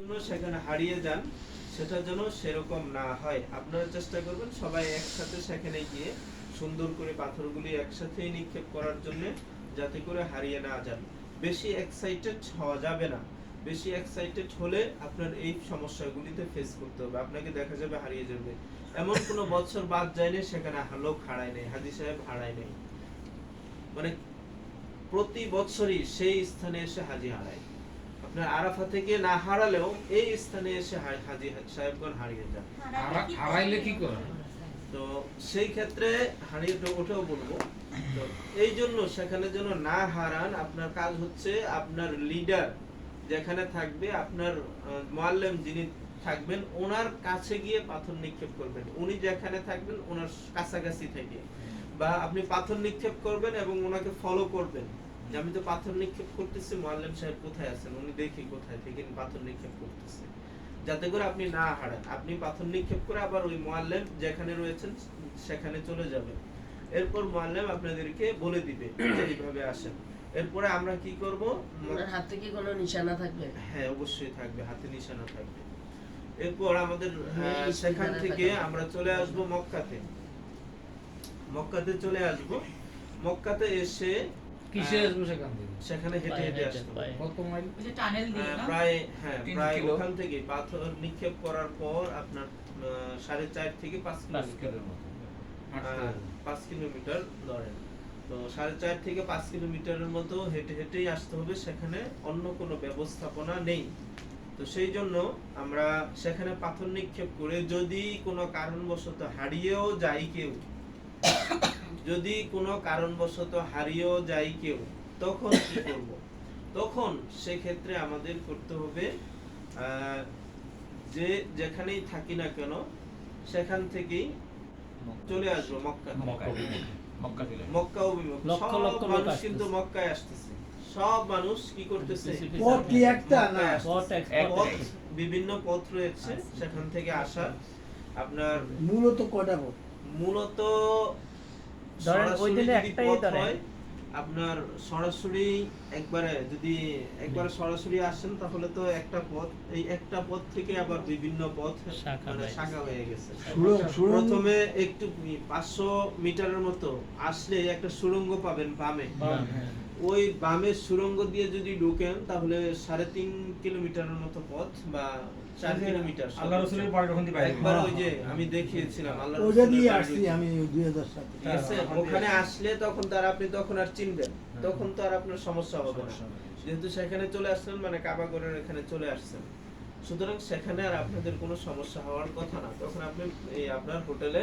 জন্য সেখানে হারিয়ে যান, সেটা যেন সেরকম না হয়। আপনারা চেষ্টা করবেন সবাই একসাথে সেখানে গিয়ে সুন্দর করে পাথরগুলি একসাথেই নিক্ষেপ করার জন্য যাতে করে হারিয়ে না যান। বেশি এক্সাইটেড হওয়া যাবে না। বেশি এক্সাইটেড হলে আপনার এই সমস্যাগুলিতে ফেস করতে হবে। আপনাকে দেখা যাবে হারিয়ে যাবে। এমন কোনো বছর বাদ যায়নি সেখানে লোক হারায় নেই, হাজি সাহেব হারায় নেই। মানে প্রতি বছরই সেই স্থানে এসে হাজি হারায়। আপনার আরাফা থেকে না হারালেও এই স্থানে এসে হাজি সাহেবগণ হারিয়ে যান। হারাইলে কি তো সেই ক্ষেত্রে হারিয়ে ওটাও বলব তো এই জন্য সেখানে যেন না হারান আপনার কাজ হচ্ছে আপনার লিডার যেখানে থাকবে আপনার মোয়াল্লেম যিনি থাকবেন ওনার কাছে গিয়ে পাথর নিক্ষেপ করবেন। উনি যেখানে থাকবেন ওনার কাছাকাছি থেকে। বা আপনি পাথর নিক্ষেপ করবেন এবং ওনাকে ফলো করবেন। যে আমি তো পাথর নিক্ষেপ করতেছি মোয়াল্লেম সাহেব কোথায় আছেন? উনি দেখি কোথায় থেকে পাথর নিক্ষেপ করতেছে। যাতে করে আপনি না হারান। আপনি পাথর নিক্ষেপ করে আবার ওই মোয়াল্লেম যেখানে রয়েছেন সেখানে চলে যাবেন। এরপর মোয়াল্লেম আপনাদেরকে বলে দিবে যে এইভাবে আসেন। এরপরে আমরা কি করব? হাতে কি কোনো নিশানা থাকবে? হ্যাঁ অবশ্যই থাকবে। হাতে নিশানা থাকবে। এরপর আমাদের হ্যাঁ, সেখান থেকে আমরা চলে আসব মক্কাতে। মক্কাতে চলে আসব। মক্কাতে এসে কিসে আসব সেখান থেকে সেখানে হেঁটে হেঁটে আসতে কত মাইল? যে টানেল দিয়ে না? প্রায় হ্যাঁ প্রায় ওখান থেকে পাথর নিক্ষেপ করার পর আপনার সাড়ে চার থেকে পাঁচ কিলোমিটার। মতো। পাঁচ কিলোমিটার ধরেন তো সাড়ে চার থেকে পাঁচ কিলোমিটারের মতো হেঁটে হেঁটেই আসতে হবে সেখানে অন্য কোনো ব্যবস্থাপনা নেই। তো সেই জন্য আমরা সেখানে পাথর নিক্ষেপ করে যদি কোনো কারণবশত হারিয়েও যাই কেউ যদি কোনো কারণবশত হারিয়েও যাই কেউ তখন কি করব? তখন সেক্ষেত্রে আমাদের করতে হবে যে যেখানেই থাকি না কেন সেখান থেকেই চলে আসব মক্কা মক্কা মক্কা দিলে মক্কা অভিমুখ। সব মানুষ কিন্তু মক্কায় আসতেছে। সব মানুষ কি করতেছে? বিভিন্ন পথ রয়েছে সেখান থেকে আসার আপনার মূলত কটা পথ? মূলত ধরেন ওই দিনে একটাই ধরেন। আপনার সরাসরি একবারে যদি একবারে সরাসরি আসেন তাহলে তো একটা পথ এই একটা পথ থেকে আবার বিভিন্ন পথ শাখা মানে হয়ে গেছে। সুড়ঙ্গ প্রথমে একটু পাঁচশো মিটারের মতো আসলে একটা সুরঙ্গ পাবেন বামে। বাম, হ্যাঁ। ওই বামের সুড়ঙ্গ দিয়ে যদি ঢুকেন তাহলে সাড়ে তিন কিলোমিটারের মতো পথ বা চার কিলোমিটার আল্লাহ রসুলের বাড়ির ওখান দিয়ে একবার ওই যে আমি দেখিয়েছিলাম আল্লাহ ওটা দিয়ে আসছি আমি দুই হাজার সাতে। ওখানে আসলে তখন তার আপনি তখন আর চিনবেন তখন তো আর আপনার সমস্যা হবে না। যেহেতু সেখানে চলে আসছেন মানে কাবাগরের এখানে চলে আসছেন। সুতরাং সেখানে আর আপনাদের কোনো সমস্যা হওয়ার কথা না। তখন আপনি এই আপনার হোটেলে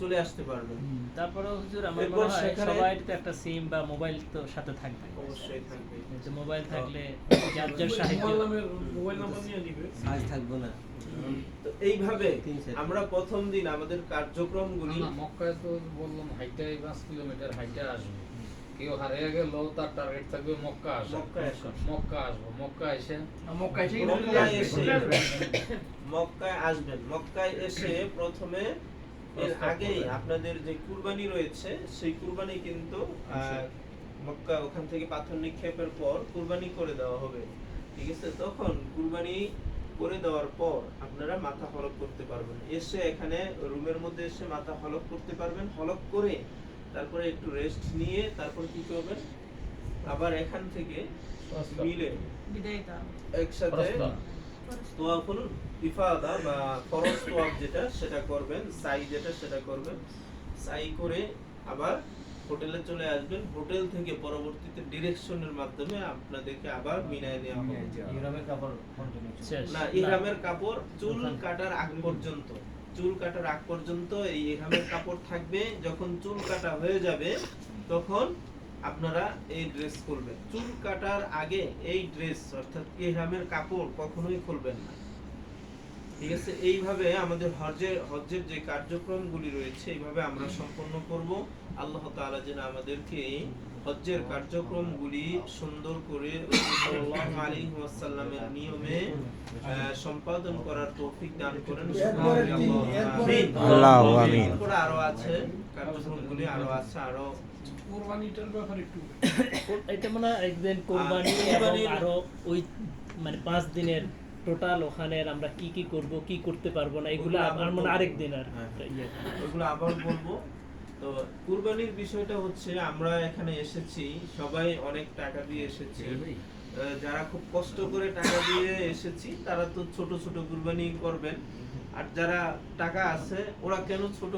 চলে আসতে পারবেন তারপরে হুজুর আমার মনে হয় সবাই তো একটা সিম বা মোবাইল তো সাথে থাকবে। অবশ্যই থাকবে। যে মোবাইল থাকলে যার যার সাহায্য মোবাইল নাম্বার নিয়ে নিবে। আজ থাকব না। তো এইভাবে আমরা প্রথম দিন আমাদের কার্যক্রমগুলি মক্কায় তো বললাম হাইটাই পাঁচ কিলোমিটার হাইটে আসবে। কেউ হারিয়ে গেল তার টার্গেট থাকবে মক্কা আসা। মক্কায় আসা। মক্কা আসব মক্কা এসে মক্কা এসে মক্কায় এসে মক্কায় আসবেন। মক্কায় এসে প্রথমে এর আগেই আপনাদের যে কুরবানি রয়েছে সেই কুরবানি কিন্তু মক্কা ওখান থেকে পাথর নিক্ষেপের পর কুরবানি করে দেওয়া হবে। ঠিক আছে? তখন কুরবানি করে দেওয়ার পর আপনারা মাথা হলক করতে পারবেন। এসে এখানে রুমের মধ্যে এসে মাথা হলক করতে পারবেন। হলক করে তারপরে একটু রেস্ট নিয়ে তারপর কি করবেন? আবার এখান থেকে মিলে একসাথে। তোয়াফুল ইফাদা বা ফরজ তোয়াফ যেটা সেটা করবেন সাই যেটা সেটা করবেন। সাই করে আবার হোটেলে চলে আসবেন। হোটেল থেকে পরবর্তীতে ডিরেকশনের মাধ্যমে আপনাদেরকে আবার মিনায় নেওয়া হবে। ইউরোপের কাপড় না ইহরামের কাপড় চুল কাটার আগ পর্যন্ত। চুল কাটার আগ পর্যন্ত এই ইহরামের কাপড় থাকবে। যখন চুল কাটা হয়ে যাবে তখন আপনারা এই ড্রেস করবেন চুল কাটার আগে এই ড্রেস অর্থাৎ ইহরামের কাপড় কখনোই খুলবেন না। ঠিক আছে? এইভাবে আমাদের হজ্জের হজ্জের যে কার্যক্রমগুলি রয়েছে এইভাবে আমরা সম্পন্ন করব। আল্লাহ তাআলা যেন আমাদেরকে হজ্জের কার্যক্রমগুলি সুন্দর করে সাল্লাল্লাহু আলাইহি ওয়াসাল্লামের নিয়মে আহ, সম্পাদন করার তৌফিক দান করেন। আল্লাহু আমিন। আরও আছে কার্যক্রমগুলি আরও আছে আরও কোরবানিটার ব্যাপারে একটু এটা মনে একদিন কোরবানি এবং আরও ওই মানে পাঁচ দিনের টোটাল ওখানের আমরা কি কি করব কি করতে পারব না এগুলো আমার মনে আরেক দিন আর হ্যাঁ। ইয়ে। ওগুলো আবার বলব। তো কুরবানির বিষয়টা হচ্ছে আমরা এখানে এসেছি সবাই অনেক টাকা দিয়ে এসেছি। যারা খুব কষ্ট করে টাকা দিয়ে এসেছি তারা তো ছোট ছোট কুরবানি করবেন। আর যারা টাকা আছে ওরা কেন ছোট